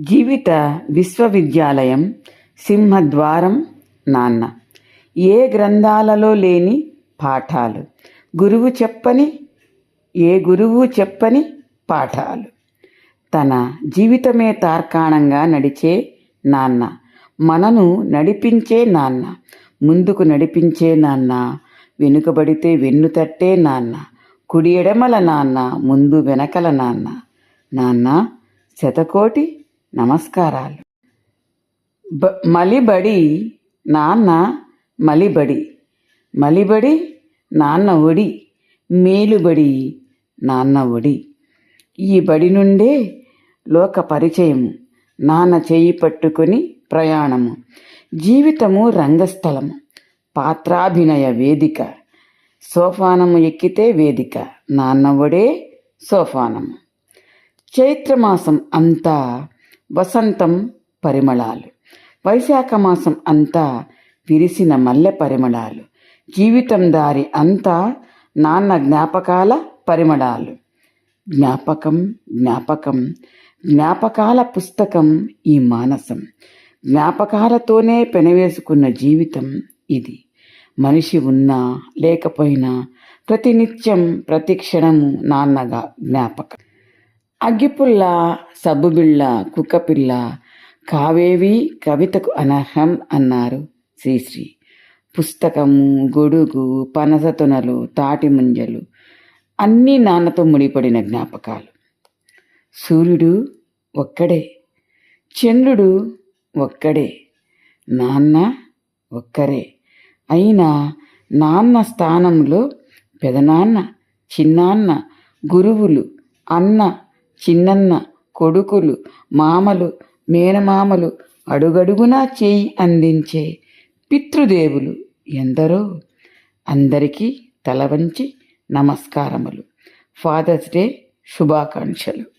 జీవిత విశ్వవిద్యాలయం సింహద్వారం నాన్న. ఏ గ్రంథాలలో లేని పాఠాలు? గురువు చెప్పని ఏ గురువు చెప్పని పాఠాలు? తన జీవితమే తార్కాణంగా నడిచే నాన్న. మనను నడిపించే నాన్న. ముందుకు నడిపించే నాన్న. వెనుకబడితే వెన్ను తట్టే నాన్న. కుడి ఎడమల నాన్న. ముందు వెనకల నాన్న. నాన్న శతకోటి నమస్కారాలు. బ మలిబడి నాన్న మలిబడి మలిబడి నాన్న ఒడి మేలుబడి నాన్న ఒడి. ఈ బడి నుండే లోక పరిచయము నాన్న చేయి పట్టుకొని ప్రయాణము జీవితము రంగస్థలము పాత్రాభినయ వేదిక సోపానము ఎక్కితే వేదిక నాన్న ఒడే సోపానము చైత్రమాసం అంతా వసంతం పరిమళాలు. వైశాఖ మాసం అంతా విరిసిన మల్లె పరిమళాలు. జీవితం దారి అంతా నాన్న జ్ఞాపకాల పరిమళాలు. జ్ఞాపకం జ్ఞాపకం జ్ఞాపకాల పుస్తకం ఈ మానసం. జ్ఞాపకాలతోనే పెనవేసుకున్న జీవితం ఇది. మనిషి ఉన్నా లేకపోయినా ప్రతినిత్యం ప్రతి క్షణము నాన్నగా జ్ఞాపకం. అగ్గిపుల్ల సబ్బుబిళ్ళ కుక్కపిల్ల కావేవి కవితకు అనర్హం అన్నారు శ్రీశ్రీ. పుస్తకము గొడుగు పనసతొనలు తాటి ముంజలు అన్నీ నాన్నతో ముడిపడిన జ్ఞాపకాలు. సూర్యుడు ఒక్కడే చంద్రుడు ఒక్కడే నాన్న ఒక్కరే. అయినా నాన్న స్థానంలో పెదనాన్న చిన్నాన్న గురువులు అన్న చిన్నన్న కొడుకులు మామలు మేనమామలు అడుగడుగునా చేయి అందించే పితృదేవులు ఎందరో. అందరికీ తల వంచి నమస్కారములు. ఫాదర్స్ డే శుభాకాంక్షలు.